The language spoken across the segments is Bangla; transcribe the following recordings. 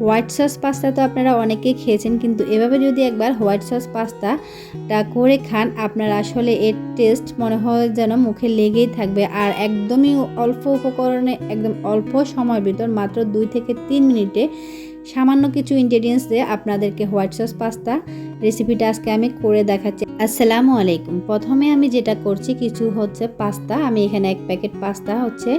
হোয়াইট সস পাস্তা তো আপনারা অনেকেই খেয়েছেন, কিন্তু এভাবে যদি একবার হোয়াইট সস পাস্তাটা করে খান, আপনারা আসলে এর টেস্ট মনে হয় যেন মুখে লেগেই থাকবে। আর একদমই অল্প উপকরণে, একদম অল্প সময়ের ভিতর মাত্র দুই থেকে তিন মিনিটে সামান্য কিছু ইনগ্রেডিয়েন্টস দিয়ে আপনাদেরকে হোয়াইট সস পাস্তা রেসিপিটা আজকে আমি করে দেখাচ্ছি। আসসালামু আলাইকুম। প্রথমে আমি যেটা করছি কিছু হচ্ছে পাস্তা। আমি এখানে এক প্যাকেট পাস্তা হচ্ছে,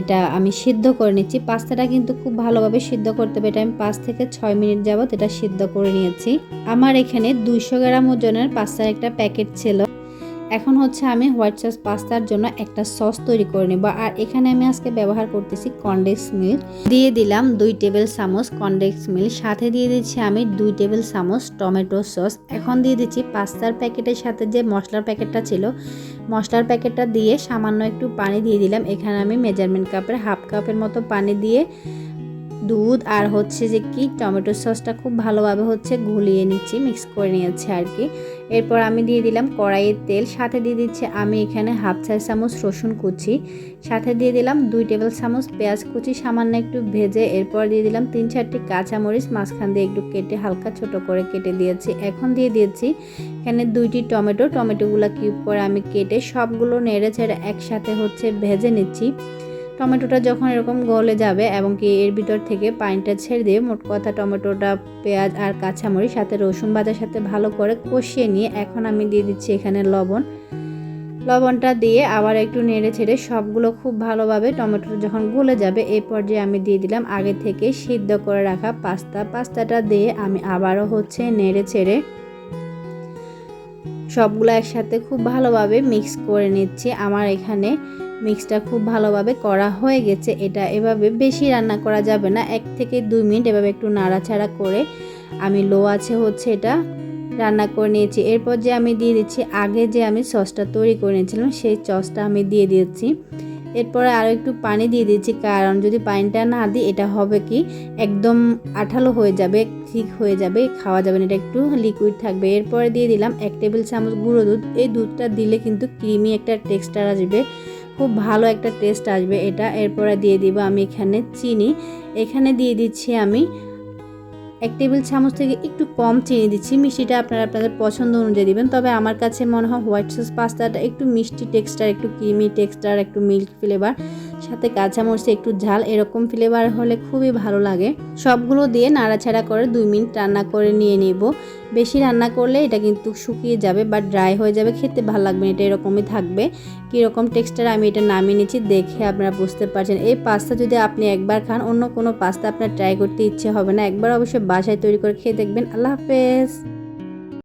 এটা আমি সিদ্ধ করে নিচ্ছি। পাস্তাটা কিন্তু খুব ভালোভাবে সিদ্ধ করতে হবে। এটা আমি পাঁচ থেকে ছয় মিনিট যাবত এটা সিদ্ধ করে নিয়েছি। আমার এখানে দুইশো গ্রাম ওজনের পাস্তার একটা প্যাকেট ছিল। এখন হচ্ছে আমি হোয়াইট সস পাস্তার জন্য একটা সস তৈরি করে নেব। আর এখানে আমি আজকে ব্যবহার করতেছি কনডেক্স মিল্ক। দিয়ে দিলাম দুই টেবিল চামচ কনডেক্স মিল্ক। সাথে দিয়ে দিচ্ছি আমি দুই টেবিল চামচ টমেটো সস। এখন দিয়ে দিচ্ছি পাস্তার প্যাকেটের সাথে যে মশলার প্যাকেটটা ছিল, মশলার প্যাকেটটা দিয়ে সামান্য একটু পানি দিয়ে দিলাম। এখানে আমি মেজারমেন্ট কাপের হাফ কাপের মতো পানি দিয়ে দুধ আর হচ্ছে যে কি, টমেটো সসটা খুব ভালোভাবে হচ্ছে গুলিয়ে নিচ্ছি মিক্স করে নিয়েছি আর কি। এরপর আমি দিয়ে দিলাম কড়াইয়ের তেল, সাথে দিয়ে দিচ্ছি আমি এখানে হাফ চা চামচ রসুন কুচি, সাথে দিয়ে দিলাম দুই টেবিল চামচ পেঁয়াজ কুচি, সামান্য একটু ভেজে এরপর দিয়ে দিলাম তিন চারটি কাঁচামরিচ, মাঝখান দিয়ে একটু কেটে হালকা ছোট করে কেটে দিয়েছি। এখন দিয়ে দিয়েছি এখানে দুইটি টমেটো, টমেটোগুলো কিউব করে আমি কেটে সবগুলো নেড়ে ছেড়ে একসাথে হচ্ছে ভেজে নিচ্ছি। টমেটোটা যখন এরকম গলে যাবে এবং কি এর ভিতর থেকে পানিটা ছেড়ে দিয়ে মোট কথা টমেটোটা, পেঁয়াজ আর কাঁচামরিচ, সাথে রসুন ভাজার সাথে ভালো করে কষিয়ে নিয়ে এখন আমি দিয়ে দিচ্ছি এখানে লবণ। লবণটা দিয়ে আবার একটু নেড়ে ছেড়ে সবগুলো খুব ভালোভাবে টমেটো যখন গলে যাবে এই পর্যায়ে আমি দিয়ে দিলাম আগে থেকে সিদ্ধ করে রাখা পাস্তা। পাস্তাটা দিয়ে আমি আবারও হচ্ছে নেড়ে ছেড়ে সবগুলো একসাথে খুব ভালোভাবে মিক্স করে নিচ্ছি। আমার এখানে মিক্সটা খুব ভালোভাবে করা হয়ে গেছে। এটা এভাবে বেশি রান্না করা যাবে না। এক থেকে দুই মিনিট এভাবে একটু নাড়াচাড়া করে আমি লো আছে হচ্ছে এটা রান্না করে নিয়েছি। এরপর যে আমি দিয়ে দিচ্ছি, আগে যে আমি সসটা তৈরি করে নিয়েছিলাম, সেই সসটা আমি দিয়ে দিয়েছি। এরপরে আরও একটু পানি দিয়ে দিচ্ছি কারণ যদি পানিটা না দিই, এটা হবে কি? একদম আঠালো হয়ে যাবে, ঠিক হয়ে যাবে, খাওয়া যাবে না, এটা একটু লিকুইড থাকবে। এরপরে দিয়ে দিলাম এক টেবিল চামচ গুঁড়ো দুধ। এই দুধটা দিলে কিন্তু ক্রিমি একটা টেক্সচার আসবে। খুব ভালো একটা টেস্ট আসবে এটা। এরপরে দিয়ে দিব আমি এখানে চিনি। এখানে দিয়ে দিচ্ছি আমি এক টেবিল চামচ থেকে একটু কম চিনি দিচ্ছি। মিষ্টিটা আপনারা আপনাদের পছন্দ অনুযায়ী দিবেন। তবে আমার কাছে মনে হয় হোয়াইট সস পাস্তাটা একটু মিষ্টি টেক্সচার একটু ক্রিমি টেক্সচার একটু মিল্ক ফ্লেভার সাথে কাঁচামরিচে একটু ঝাল, এরকম ফ্লেভার হলে খুবই ভালো লাগে। সবগুলো দিয়ে নাড়াচাড়া করে দুই মিনিট রান্না করে নিয়ে নেব। বেশি রান্না করলে এটা কিন্তু শুকিয়ে যাবে বা ড্রাই হয়ে যাবে, খেতে ভালো লাগবে এটা এরকমই থাকবে। কীরকম টেক্সচার আমি এটা নামিয়ে নিচ্ছি দেখে আপনারা বুঝতে পারছেন। এই পাস্তা যদি আপনি একবার খান, অন্য কোনো পাস্তা আপনার ট্রাই করতে ইচ্ছে হবে না। একবার অবশ্যই বাসায় তৈরি করে খেয়ে দেখবেন। আল্লাহ হাফেজ।